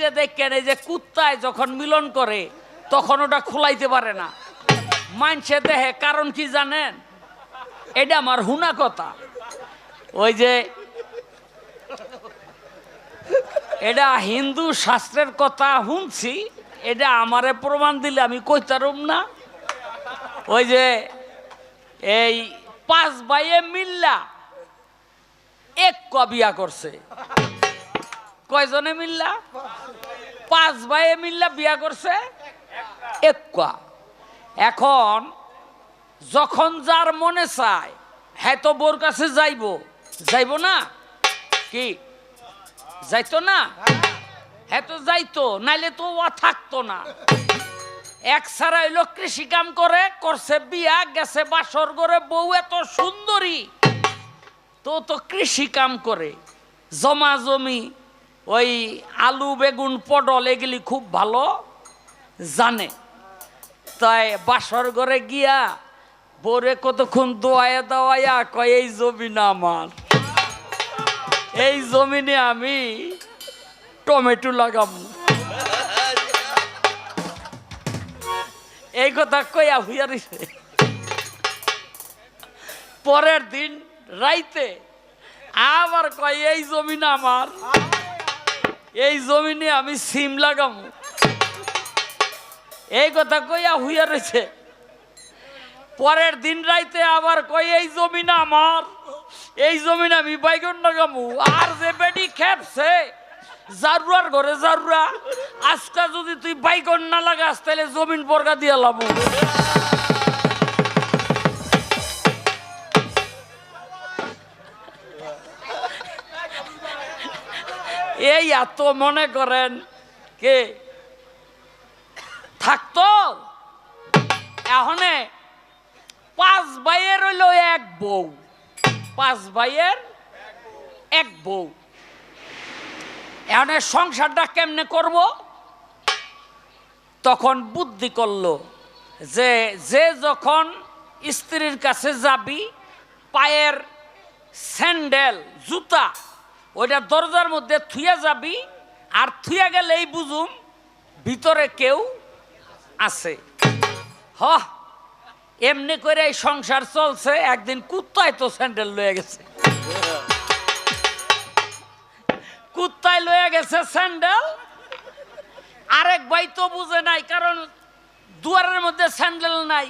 যে দেখেন, এই যে কুত্তায় যখন মিলন করে, তখন ওটা খোলাইতে পারে না। মানছে দেহে, কারণ কি জানেন? এটা আমার হুনা কথা। ওই যে, এটা হিন্দু শাস্ত্রের কথা শুনছি, এটা আমারে প্রমাণ দিলে আমি কইতারুম না। ওই যে, এই পাঁচ ভাইয়ে মিল্লা, এক কবিয়া করছে। কয়জনে মিল্লা? পাঁচ ভাইয়ে মিল্লা, বিয়া করছে এক কা। এখন যখন যার মনে চায় হ্যাঁ তো বোর কাছে যাইব। যাইব না? কি? যাইতো না? হ্যাঁ তো যাইতো, নাইলে তো ও থাকতো না। এক সারা হইল কৃষি কাম করে, করছে বিয়া, গেছে বাসর করে বউ এত সুন্দরী। তো তো কৃষি কাম করে, জমা জমি ওই আলু, বেগুন, পটল এগুলি খুব ভালো জানে। তাই বাসর ঘরে গিয়া বোরে কতক্ষণ দোয়ায়া দাওয়াইয়া কয়, এই জমি না আমার। এই জমিনে আমি টমেটো লাগাবো এই কথা কইয়া হুইয়া দিছে। পরের দিন রাইতে আবার কয়, এই জমিন আমার। এই জমিনে আমি সিম লাগাবো এই কথা কইয়া হুইয়া রয়েছে পরের দিন রাইতে আবার কই এই জমিন আমার, এই জমিন আমি বাইগন লাগামু। আর যে বেডি খেপছে, জারুয়ার ঘরে জারুয়া। আজকা যদি তুই বাইগন না লাগাস, তাহলে জমিন বর্গা দিয়া লাবু। এই এত মনে করেন কে? থাকতো এখনে পাঁচ ভাইয়ের হইল এক বউ। পাঁচ ভাইয়ের এক বউ। এখানে সংসারটা কেমনে করব? তখন বুদ্ধি করল যে যে যখন স্ত্রীর কাছে যাবি, পায়ের স্যান্ডেল, জুতা ওইটা দরজার মধ্যে থুয়া যাবি আর থুয়া গেলেই বুঝুম ভিতরে কেউ আছে। হ। এমনি করে এই সংসার চলছে, একদিন কুত্তায় তো স্যান্ডেল লয়ে গেছে। কুত্তায় লয়ে গেছে স্যান্ডেল, আরেক ভাই তো বুঝে নাই, কারণ দুয়ারের মধ্যে স্যান্ডেল নাই।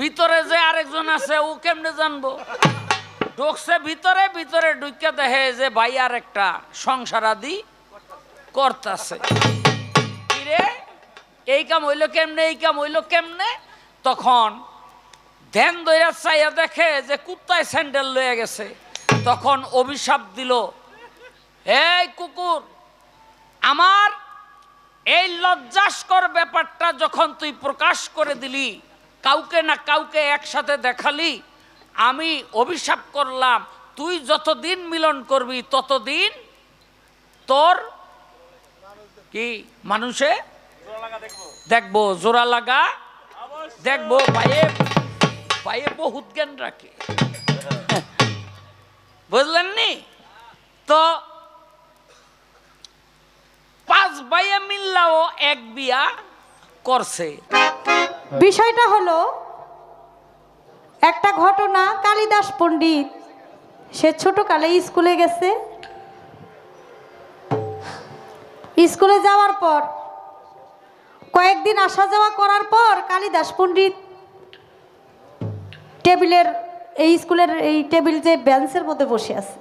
ভিতরে যে আরেকজন আছে, ও কেমনে জানব? ঢুকছে ভিতরে ভিতরে ঢুকে দেখে যে ভাই আর একটা সংসার আদি করতেছে এই কাম হইল কেমনে, এই কাম হইল কেমনে? তখন ধ্যান দইরা চাইয়া দেখে যে কুত্তায় স্যান্ডেল লয়ে গেছে। তখন অভিশাপ দিল, এই কুকুর, আমার এই লজ্জাস্কর ব্যাপারটা যখন তুই প্রকাশ করে দিলি, কাউকে না কাউকে একসাথে দেখালি আমি অভিশাপ করলাম, তুই যতদিন মিলন করবি ততদিন তোর কি, মানুষে দেখব, জোড়া লাগা, দেখব, পায়ে পায়ে বহুত জ্ঞান রাখে। বুঝলেন নি তো পাঁচ ভাইয়ে মিল্লাও, এক বিয়া করছে। বিষয়টা হলো একটা ঘটনা, কালিদাস পণ্ডিত। সে ছোটকালে স্কুলে গেছে। স্কুলে যাওয়ার পর, কয়েকদিন আসা যাওয়া করার পর কালিদাস পণ্ডিত টেবিলের, এই স্কুলের এই টেবিল যে বেঞ্চের মধ্যে বসে আছে।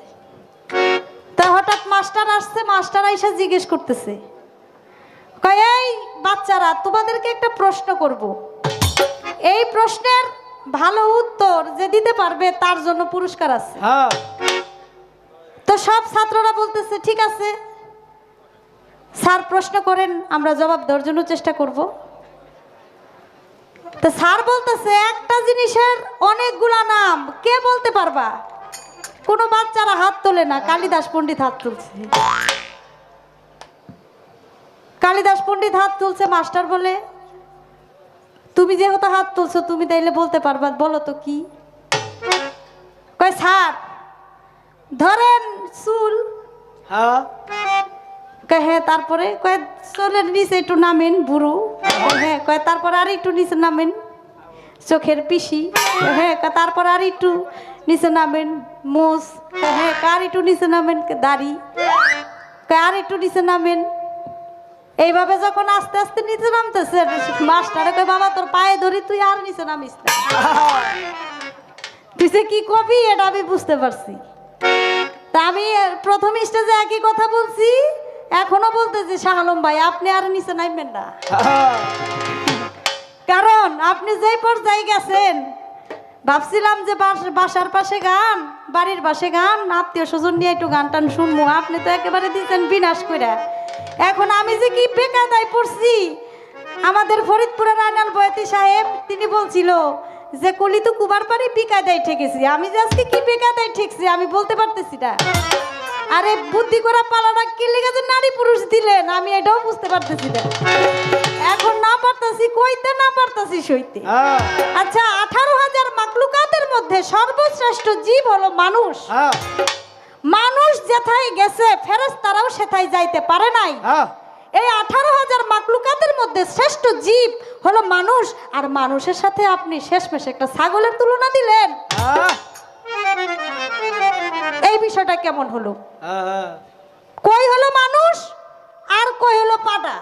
তা হঠাৎ মাস্টার আসছে, মাস্টার আইসা জিজ্ঞেস করতেছে এই বাচ্চারা, তোমাদেরকে একটা প্রশ্ন করব। এই প্রশ্নের ভালো উত্তর যে দিতে পারবে তার জন্য পুরস্কার আছে। হ্যাঁ। তো সব ছাত্ররা বলতেছে ঠিক আছে। স্যার প্রশ্ন করেন আমরা জবাব দেওয়ার জন্য চেষ্টা করব। তো স্যার বলতেছে একটা জিনিসের অনেকগুলা নাম কে বলতে পারবা? কোনো বাচ্চারা হাত তোলে না কালিদাস পণ্ডিত হাত তুলছে। কালিদাস পণ্ডিত হাত তুলছে মাস্টার বলে তুমি যেহেতু হাত তুলছো তুমি তাইলে বলতে পারবা বলো তো কি? কয় স্যার ধরেন চুল। হ্যাঁ। কয় হ্যাঁ তারপরে? কয়ে চলের নিচে একটু নামেন বুড়ো। হ্যাঁ কয়ে তারপরে আর একটু নিচে নামেন চোখের পিসি। হ্যাঁ তারপর আর একটু নিচে নামেন মোষ হ্যাঁ কয় আর একটু নিচে নামেন দাড়ি। আর একটু নিচে নামেন। এইভাবে যখন আস্তে আস্তে নিচে নামতেছে, মাস্টারে কয়, বাবা, তোর পায়ে ধরি, তুই আর নিচে নামিস তুই যে কি কবি, এটা আমি বুঝতে পারছি। তা আমি প্রথম স্টেজে একই কথা বলছি, এখনও বলতেছি শাহ ভাই, আপনি আর নিচে নামবেন না। কারণ আপনি যেই পর্যায়ে গেছেন, ভাবছিলাম যে বাস- বাসার পাশে গান, বাড়ির পাশে গান, আত্মীয় স্বজন নিয়ে একটু গান টান শুনব। আপনি তো একেবারে দিচ্ছেন বিনাশ করে এখন আমি যে কি বেকাদায় পড়ছি? আমাদের ফরিদপুরের আনাল বয়তি সাহেব তিনি বলছিল যে কলি তো কুবার পাড়ি বিকাদায় ঠেকেছি। আমি যে আজকে কি বেকাদায় ঠেকছি আমি বলতে পারতেছি না। আরে বুদ্ধি করা পালাটা কি লেগে যে নারী পুরুষ দিলেন? আমি এটাও বুঝতে পারতেছি না। এখন না পারতাছি কইতে না পারতাছি সইতে। আচ্ছা আঠারো হাজার মাকলুকাতের মধ্যে সর্বশ্রেষ্ঠ জীব হলো মানুষ। মানুষ যেথায় গেছে ফেরেস তারাও সেথায় যাইতে পারে নাই। এই আঠারো হাজার মাকলুকাতের মধ্যে শ্রেষ্ঠ জীব হলো মানুষ আর মানুষের সাথে আপনি শেষমেশ একটা ছাগলের তুলনা দিলেন। এই বিষয়টা কেমন হলো? কই হলো মানুষ আর কই হলো পাটা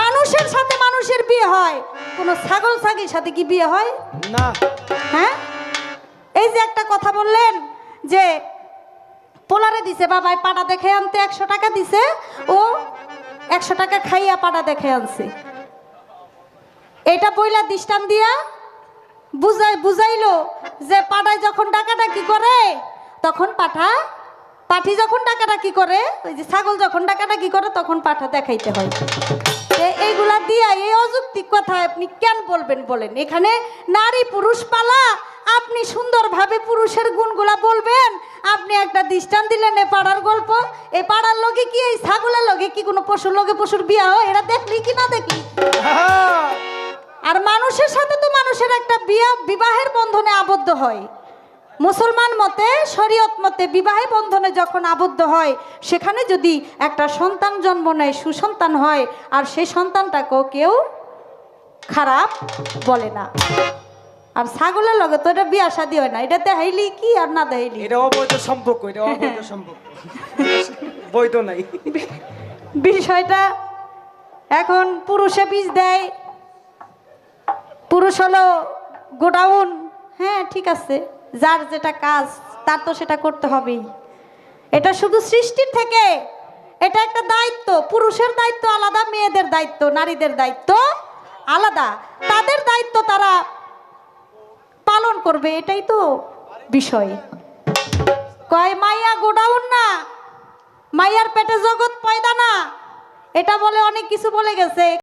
মানুষের সাথে মানুষের বিয়ে হয় কোন ছাগল ছাগির সাথে কি বিয়ে হয়? না। হ্যাঁ? এই যে একটা কথা বললেন যে পোলারে দিছে, বাবাই পাটা দেখে আনতে একশো টাকা দিছে, ও একশো টাকা খাইয়া পাটা দেখে আনছে। এটা বইলা দৃষ্টান দিয়া বুঝাই বুঝাইলো যে পাটায় যখন ডাকাডাকি করে, তখন পাঠা পাঠি যখন ডাকাডাকি করে, ওই যে ছাগল যখন ডাকাডাকি করে, তখন পাঠা দেখাইতে হয়। এইগুলা দিয়া এই অযৌক্তিক কথা আপনি কেন বলবেন বলেন? এখানে নারী পুরুষ পালা আপনি সুন্দরভাবে পুরুষের গুণগুলা বলবেন। আপনি একটা দৃষ্টান দিলেন এ পাড়ার গল্প। এ পাড়ার লগে কি এই ছাগলের লগে কি কোনো পশুর লগে পশুর বিয়া হয়? এরা দেখলি কি না দেখলি? আর মানুষের সাথে তো মানুষের একটা বিয়া বিবাহের বন্ধনে আবদ্ধ হয়। মুসলমান মতে শরীয়ত মতে বিবাহে বন্ধনে যখন আবদ্ধ হয় সেখানে যদি একটা সন্তান জন্ম নেয় সুসন্তান হয় আর সেই সন্তানটাকেও কেউ খারাপ বলে না। আর ছাগলের লগে তো এটা বিয়া শাদি হয় না এটা দেখাইলি কি আর না দেখাইলি? এটা অবৈধ সম্পর্ক এটা অবৈধ সম্পর্ক। বৈধ নাই। বিষয়টা এখন পুরুষে বীজ দেয় পুরুষ হলো গোডাউন। হ্যাঁ ঠিক আছে যার যেটা কাজ তার তো সেটা করতে হবেই। এটা শুধু সৃষ্টির থেকে এটা একটা দায়িত্ব। পুরুষের দায়িত্ব আলাদা মেয়েদের দায়িত্ব নারীদের দায়িত্ব আলাদা। তাদের দায়িত্ব তারা পালন করবে, এটাই তো বিষয়। কয়, মাইয়া, গোডাউন না। মাইয়ার পেটে জগৎ পয়দা না। এটা বলে অনেক কিছু বলে গেছে।